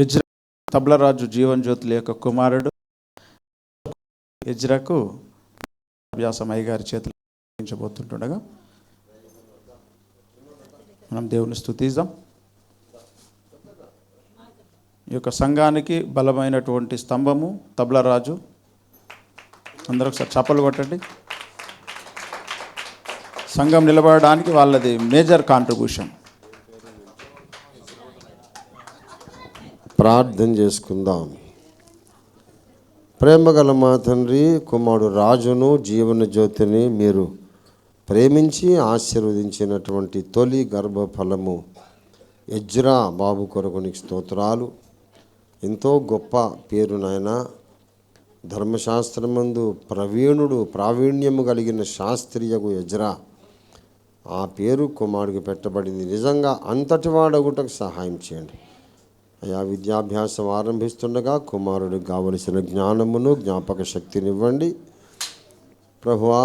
Ezra తబ్లరాజు Jeevan Jyothula యొక్క కుమారుడు. యజ్రాకు అభ్యాసం అయ్యగారి చేతులు అప్పగించబోతుంటుండగా మనం దేవుని స్థుతిద్దాం ఈ యొక్క సంఘానికి బలమైనటువంటి స్తంభము తబ్లరాజు. అందరూ ఒకసారి చప్పలు కొట్టండి. సంఘం నిలబడడానికి వాళ్ళది మేజర్ కాంట్రిబ్యూషన్ ప్రార్థన చేసుకుందాం. ప్రేమగల మా తండ్రి కుమారుడు రాజును జీవన జ్యోతిని మీరు ప్రేమించి ఆశీర్వదించినటువంటి తొలి గర్భఫలము ఎజ్రా బాబు కొరకునికి స్తోత్రాలు. ఎంతో గొప్ప పేరు నాయన. ధర్మశాస్త్రమందు ప్రవీణుడు ప్రావీణ్యము కలిగిన శాస్త్రీయకు ఎజ్రా. ఆ పేరు కుమారుడికి పెట్టబడింది. నిజంగా అంతటి వాడగుటకు సహాయం చేయండి. అయా విద్యాభ్యాసం ఆరంభిస్తుండగా కుమారుడికి కావలసిన జ్ఞానమును జ్ఞాపక శక్తినివ్వండి. ప్రభువా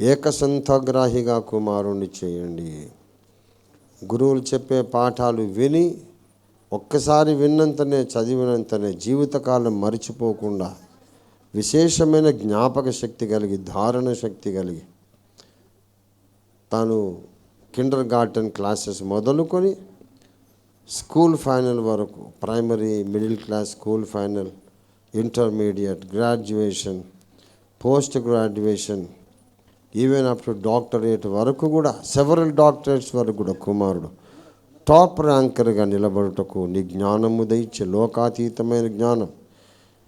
ఏకసంతగ్రాహిగా కుమారుణ్ణి చేయండి. గురువులు చెప్పే పాఠాలు విని ఒక్కసారి విన్నంతనే చదివినంతనే జీవితకాలం మరిచిపోకుండా విశేషమైన జ్ఞాపక శక్తి కలిగి ధారణ శక్తి కలిగి తాను కిండర్ గార్టెన్ క్లాసెస్ మొదలుకొని స్కూల్ ఫైనల్ వరకు primary middle class school final intermediate graduation post graduation even up to doctorate వరకు కూడా సెవరల్ డాక్టరేట్స్ వరకు కూడా కుమారుడు. టాప్ ర్యాంకర్గా నిలబడుటకు నీ జ్ఞానము దయచే లోకాతీతమైన జ్ఞానం.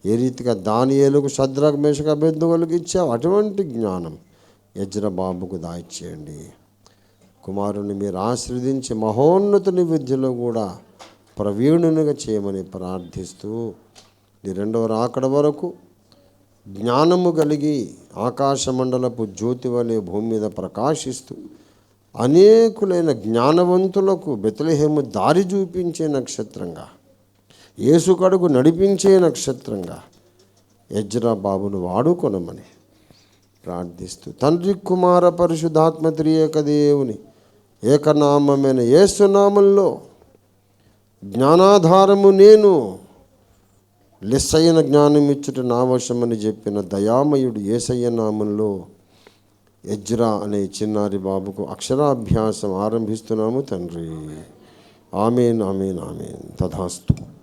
ఏ రీతిగా దానియేలుకు శద్రక మేషగా అభ్యర్థులకు ఇచ్చావు అటువంటి జ్ఞానం యజ్రబాబుకు బాబుకు దాయిచేయండి కుమారుని మీరు ఆశ్రవదించి మహోన్నతుని విద్యలో కూడా ప్రవీణునిగా చేయమని ప్రార్థిస్తూ ఈ రెండవ రాకడ వరకు జ్ఞానము కలిగి ఆకాశమండలపు జ్యోతి వలె భూమి మీద ప్రకాశిస్తూ అనేకులైన జ్ఞానవంతులకు బెతలహేము దారి చూపించే నక్షత్రంగా ఏసుకడుగు నడిపించే నక్షత్రంగా యజ్రా బాబును వాడుకొనమని ప్రార్థిస్తూ తండ్రి కుమార పరిశుధాత్మ త్రియేక దేవుని ఏకనామమైన ఏసునామంలో జ్ఞానాధారము నేను లెస్సైన జ్ఞానం ఇచ్చుట నావశమని చెప్పిన దయామయుడు ఏసయ్య నామంలో ఎజ్రా అనే చిన్నారి బాబుకు అక్షరాభ్యాసం ఆరంభిస్తున్నాము తండ్రి. Amen amen amen. తథాస్తు.